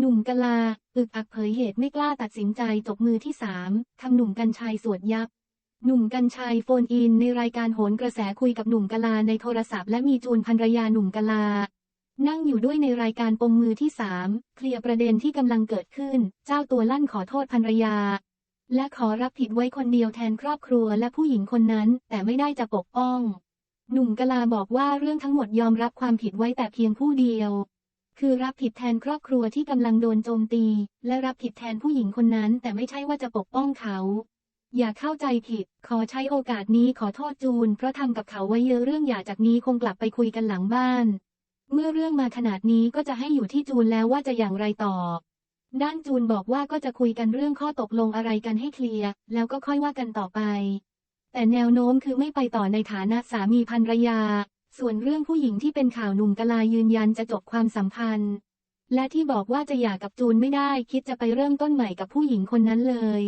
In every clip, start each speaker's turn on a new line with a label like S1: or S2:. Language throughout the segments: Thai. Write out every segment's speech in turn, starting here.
S1: หนุ่มกะลา อึกอักเผยเหตุไม่กล้าตัดสินใจจบมือที่สามทำหนุ่มกัญชัยสวดยับ หนุ่มกัญชัยโฟนอินในรายการโหนกระแสคุยกับหนุ่มกะลาในโทรศัพท์และมีจูนภรรยาหนุ่มกะลา นั่งอยู่ด้วยในรายการปมมือที่สามเคลียร์ประเด็นที่กำลังเกิดขึ้น เจ้าตัวลั่นขอโทษภรรยา และขอรับผิดไว้คนเดียวแทนครอบครัวและผู้หญิงคนนั้น แต่ไม่ได้จะปกป้อง หนุ่มกะลาบอกว่าเรื่องทั้งหมดยอมรับความผิดไว้แต่เพียงผู้เดียว คือรับผิดแทนครอบครัวที่กำลังโดนโจมตี และรับผิดแทนผู้หญิงคนนั้น แต่ไม่ใช่ว่าจะปกป้องเขา อย่าเข้าใจผิด ขอใช้โอกาสนี้ขอโทษจูน เพราะทำกับเขาไว้เยอะเรื่องอย่าจากนี้คงกลับไปคุยกันหลังบ้าน เมื่อเรื่องมาขนาดนี้ก็จะให้อยู่ที่จูนแล้วว่าจะอย่างไรต่อ ด้านจูนบอกว่าก็จะคุยกันเรื่องข้อตกลงอะไรกันให้เคลียร์แล้วก็ค่อยว่ากันต่อไป แต่แนวโน้มคือไม่ไปต่อในฐานะสามีภรรยา ส่วนเรื่องผู้หญิงที่เป็นข่าวหนุ่มกลายืนยันจะจบความสัมพันธ์ และที่บอกว่าจะหย่ากับจูนไม่ได้คิดจะไปเริ่มต้นใหม่กับผู้หญิงคนนั้นเลย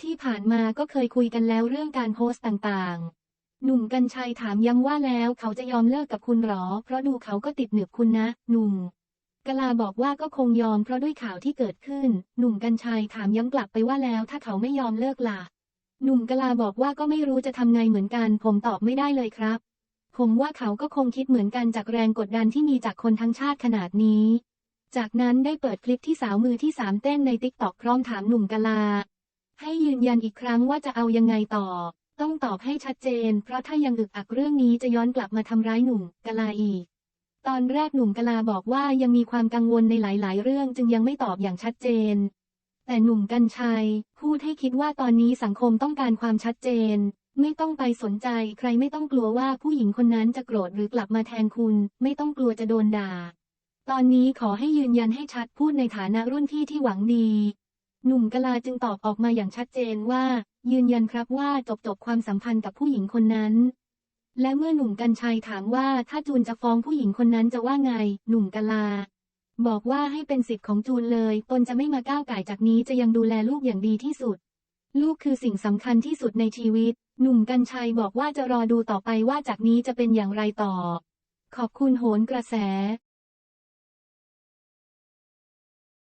S1: ที่ผ่านมาก็เคยคุยกันแล้วเรื่องการโพสต์ต่างๆ หนุ่มกัญชัยถามย้ำว่าแล้วเขาจะยอมเลิกกับคุณหรอ เพราะดูเขาก็ติดหนึบคุณนะ หนุ่มกลาบอกว่าก็คงยอมเพราะด้วยข่าวที่เกิดขึ้น หนุ่มกัญชัยถามย้ำกลับไปว่าแล้วถ้าเขาไม่ยอมเลิกล่ะหนุ่มกลาบอกว่าก็ไม่รู้จะทำไงเหมือนกัน ผมตอบไม่ได้เลยครับ ผมว่าเขาก็คงคิดเหมือนกันจากแรงกดดันที่มีจากคนทั้งชาติขนาดนี้ จากนั้นได้เปิดคลิปที่สาวมือที่สามเต้นในติ๊กต็อกพร้อมถามหนุ่มกะลา ให้ยืนยันอีกครั้งว่าจะเอายังไงต่อ ต้องตอบให้ชัดเจน เพราะถ้ายังอึกอักเรื่องนี้จะย้อนกลับมาทำร้ายหนุ่มกะลาอีก ตอนแรกหนุ่มกะลาบอกว่ายังมีความกังวลในหลาย ๆ เรื่องจึงยังไม่ตอบอย่างชัดเจน แต่หนุ่มกัญชัยพูดให้คิดว่าตอนนี้สังคมต้องการความชัดเจน ไม่ต้องไปสนใจใครไม่ต้องกลัวว่าผู้หญิงคนนั้นจะโกรธหรือกลับมาแทนคุณ ไม่ต้องกลัวจะโดนด่า ตอนนี้ขอให้ยืนยันให้ชัดพูดในฐานะรุ่นพี่ที่หวังดี หนุ่มกะลาจึงตอบออกมาอย่างชัดเจนว่า ยืนยันครับว่าจบจบความสัมพันธ์กับผู้หญิงคนนั้น และเมื่อหนุ่มกัญชัยถามว่าถ้าจูนจะฟ้องผู้หญิงคนนั้นจะว่าไง หนุ่มกะลา บอกว่าให้เป็นสิทธิ์ของจูนเลย ตนจะไม่มาก้าวไก่จากนี้จะยังดูแลลูกอย่างดีที่สุด ลูกคือสิ่งสำคัญที่สุดในชีวิต หนุ่มกัญชัยบอกว่าจะรอดูต่อไปว่าจากนี้จะเป็นอย่างไรต่อ ขอบคุณโหนกระแส